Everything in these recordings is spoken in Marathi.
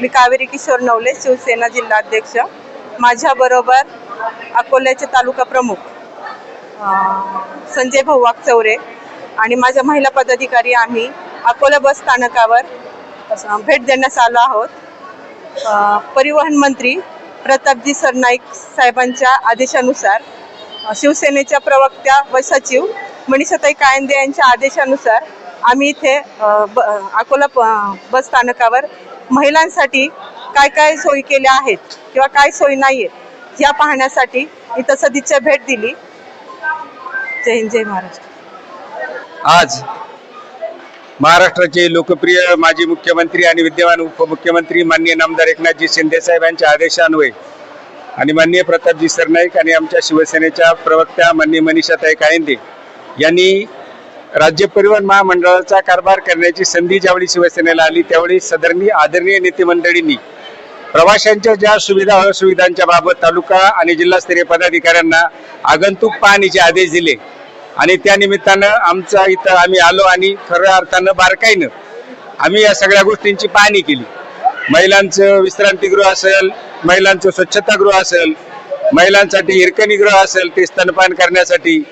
मी कावेरी किशोर नवले शिवसेना जिल्हाध्यक्ष. माझ्याबरोबर अकोल्याचे तालुका प्रमुख संजय भाऊ चौरे आणि माझ्या महिला पदाधिकारी आम्ही अकोला बस स्थानकावर भेट देण्यास आलो आहोत. परिवहन मंत्री प्रतापजी सरनाईक साहेबांच्या आदेशानुसार शिवसेनेच्या प्रवक्त्या व सचिव मनीषाताई कायंदे यांच्या आदेशानुसार आम्ही इथे ब- अकोला बस स्थानकावर महिलांसाठी काय काय सोयी केल्या आहेत किंवा काय सोयी नाही आहेत या पाहण्यासाठी इथं सदिच्छा भेट दिली. जय हिंद जय महाराष्ट्र. आज महाराष्ट्राचे लोकप्रिय माजी मुख्यमंत्री आणि विद्यमान उपमुख्यमंत्री माननीय नामदार एकनाथजी शिंदे साहेबांच्या आदेशान्वये आणि माननीय प्रतापजी सरनाईक आणि आमच्या शिवसेनेच्या प्रवक्त्या माननीय मनीषाताई कायंदे यांनी राज्य परिवहन महामंडळाचा कारभार करण्याची संधी ज्यावेळी शिवसेनेला आली त्यावेळी सदरणी आदरणीय नेते मंडळींनी प्रवाशांच्या ज्या सुविधा असुविधांच्या बाबत तालुका आणि जिल्हास्तरीय पदाधिकाऱ्यांना आगंतुक पाहणीचे आदेश दिले आणि त्या निमित्तानं आमचा इथं आम्ही आलो आणि खऱ्या अर्थानं बारकाईनं आम्ही या सगळ्या गोष्टींची पाहणी केली. महिलांचं विश्रांतीगृह असेल महिलांचं स्वच्छतागृह असेल महिलांसाठी हिरकणीगृह असेल ते स्तनपान करण्यासाठी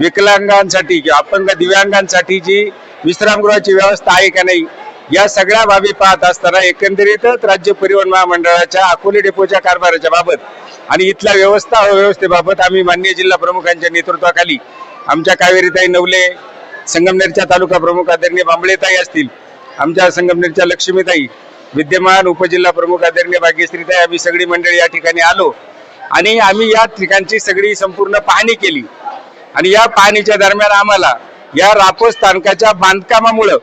विकलांगांसाठी किंवा अपंग दिव्यांगांसाठी जी विश्रामगृहाची व्यवस्था आहे का नाही या सगळ्या बाबी पाहत असताना एकंदरीतच राज्य परिवहन महामंडळाच्या अकोले डेपोच्या कारभाराच्या बाबत आणि इथल्या व्यवस्था व व्यवस्थेबाबत आम्ही माननीय जिल्हा प्रमुखांच्या नेतृत्वाखाली आमच्या कावेरीताई नवले संगमनेरच्या तालुका प्रमुख आदरणीय बांबळेताई असतील आमच्या संगमनेरच्या लक्ष्मीताई विद्यमान उपजिल्हा प्रमुख आदरणीय भाग्यश्रीताई आम्ही सगळी मंडळी या ठिकाणी आलो आणि आम्ही या ठिकाणची सगळी संपूर्ण पाहणी केली. आणि या पाहणीच्या दरम्यान आम्हाला या रापोस स्थानकाच्या बांधकामामुळं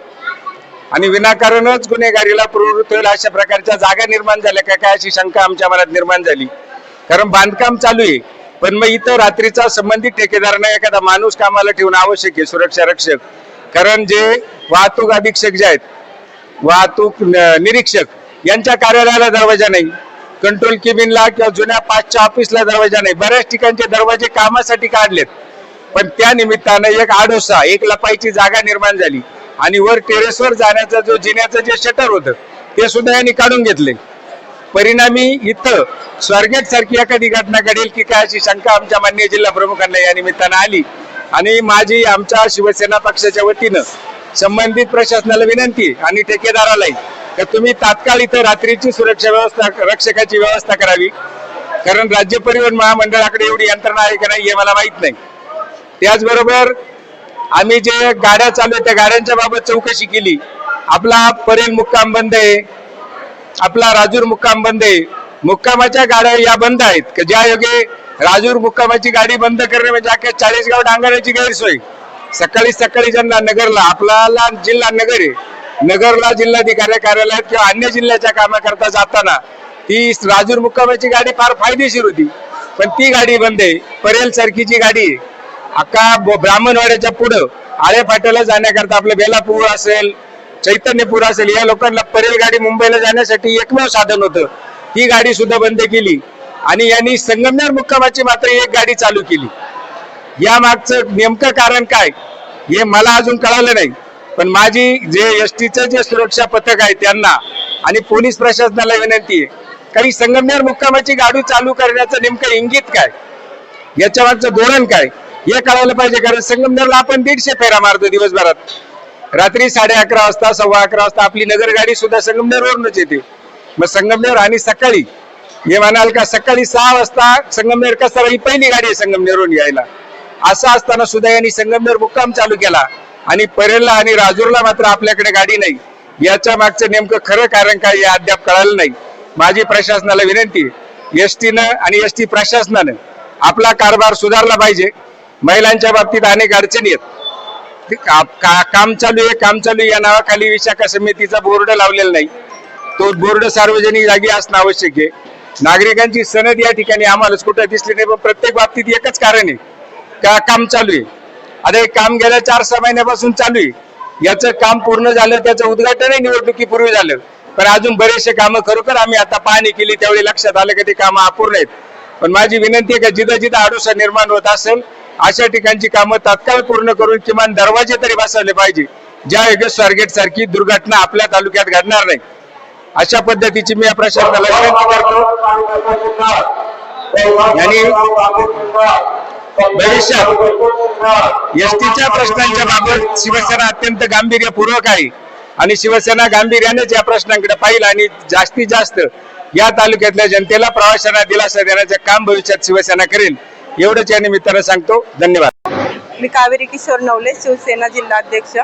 आणि विनाकारणच गुन्हेगारीला प्रवृत्त होईल अशा प्रकारच्या जागा निर्माण झाल्या. का काय अशी शंका आमच्या मनात निर्माण झाली. कारण बांधकाम चालू आहे. पण मग इथं रात्रीचा संबंधित ठेकेदारांना एखादा माणूस कामाला ठेवणं आवश्यक आहे सुरक्षा रक्षक. कारण जे वाहतूक अधीक्षक जे आहेत वाहतूक निरीक्षक यांच्या कार्यालयाला दरवाजा नाही. कंट्रोल केबिनला किंवा जुन्या पाचच्या ऑफिसला दरवाजा नाही. बऱ्याच ठिकाणचे दरवाजे कामासाठी काढलेत. पण त्या निमित्तानं एक आडोसा एक लपाईची जागा निर्माण झाली. आणि वर टेरेसवर जाण्याचं जो जिन्याचं जे शटर होतं ते सुद्धा यांनी काढून घेतले. परिणामी इथं स्वारगेट सारखी एखादी घटना घडेल की काय अशी शंका आमच्या माननीय जिल्हा प्रमुखांना या निमित्तानं आली. आणि माझी आमच्या शिवसेना पक्षाच्या वतीनं संबंधित प्रशासनाला विनंती आणि ठेकेदारालाही तर तुम्ही तात्काळ इथं रात्रीची सुरक्षा व्यवस्था रक्षकाची व्यवस्था करावी. कारण राज्य परिवहन महामंडळाकडे एवढी यंत्रणा आहे का नाही हे मला माहीत नाही. त्याचबरोबर आम्ही जे गाड्या चालू त्या गाड्यांच्या बाबत चौकशी केली. आपला परेल मुक्काम बंद आहे. आपला राजूर मुक्काम बंद आहे. मुक्कामाच्या गाड्या या बंद आहेत. की ज्या योगे राजूर मुक्कामाची गाडी बंद करणे म्हणजे अख्या चाळीसगाव डांगराची गैरसोय. सकाळी सकाळी ज्यांना नगरला आपल्याला जिल्हा नगर आहे. नगरला जिल्हाधिकारी कार्यालयात किंवा अन्य जिल्ह्याच्या कामाकरता जाताना ती राजूर मुक्कामाची गाडी फार फायदेशीर होती. पण ती गाडी बंद आहे. परेल सारखीची गाडी आहे अख्खा ब्राह्मणवाड्याच्या पुढं आळे फाट्याला जाण्याकरता आपलं बेलापूर असेल चैतन्यपूर असेल या लोकांना परेल गाडी मुंबईला जाण्यासाठी एकमेव साधन होतं. ती गाडी सुद्धा बंद केली आणि यांनी संगमनेर मुक्कामाची मात्र एक गाडी चालू केली. या मागचं नेमकं कारण काय हे मला अजून कळालं नाही. पण माझी जे एस टीचं जे सुरक्षा पथक आहे त्यांना आणि पोलीस प्रशासनाला विनंती आहे काही संगमनेर मुक्कामाची गाडी चालू करण्याचं नेमकं इंगित काय? याच्या मागचं धोरण काय? हे कळायला पाहिजे कारण संगमनेरला आपण दीडशे फेरा मारतो दिवसभरात. रात्री साडे अकरा वाजता सव्वा अकरा वाजता आपली नगर गाडी सुद्धा संगमनेरवरूनच येते. मग संगमनेर आणि सकाळी हे म्हणाल का सकाळी सहा वाजता संगमनेर कसं ही पहिली गाडी आहे संगमनेरहून यायला. असं असताना सुद्धा यांनी संगमनेर मुक्काम चालू केला. आणि परेलला आणि राजूरला मात्र आपल्याकडे गाडी नाही. याच्या मागचं नेमकं खरं कारण काय हे अद्याप कळालं नाही. माझी प्रशासनाला विनंती एस टीनं आणि एस टी प्रशासनानं आपला कारभार सुधारला पाहिजे. महिलांच्या बाबतीत अनेक अडचणी आहेत. का- का- काम चालू आहे काम चालू आहे. या नावाखाली विशाखा समितीचा बोर्ड लावलेला नाही. तो बोर्ड सार्वजनिक जागी असणं आवश्यक आहे. नागरिकांची सनद या ठिकाणी आम्हाला कुठं दिसली नाही पण प्रत्येक बाबतीत एकच कारण आहे. का काम चालू आहे? आता हे काम गेल्या चार सहा महिन्यापासून चालू आहे. याचं काम पूर्ण झालं त्याचं उद्घाटनही निवडणुकीपूर्वी झालं. पण अजून बरेचसे कामं खरोखर आम्ही आता पाहणी केली त्यावेळी लक्षात आलं की ते कामं अपूर्ण आहेत. पण माझी विनंती आहे का जिथं जिथं आडोसा निर्माण होत असेल अशा ठिकाणची कामं तात्काळ पूर्ण करून किमान दरवाजे तरी बसवले पाहिजे. ज्या योग्य स्वारगेट सारखी दुर्घटना आपल्या तालुक्यात घडणार नाही. अशा पद्धतीची मी या प्रशासनाला विनंती करतो आणि भविष्यात एसटीच्या प्रश्नांच्या बाबत शिवसेना अत्यंत गांभीर्यपूर्वक आहे. आणि शिवसेना गांभीर्यानेच या प्रश्नांकडे पाहिल आणि जास्तीत जास्त या तालुक्यातल्या जनतेला प्रवाशांना दिलासा देण्याचं काम भविष्यात शिवसेना करेल. एवढंच या निमित्तानं सांगतो. धन्यवाद. मी कावेरी किशोर नवले शिवसेना जिल्हाध्यक्ष.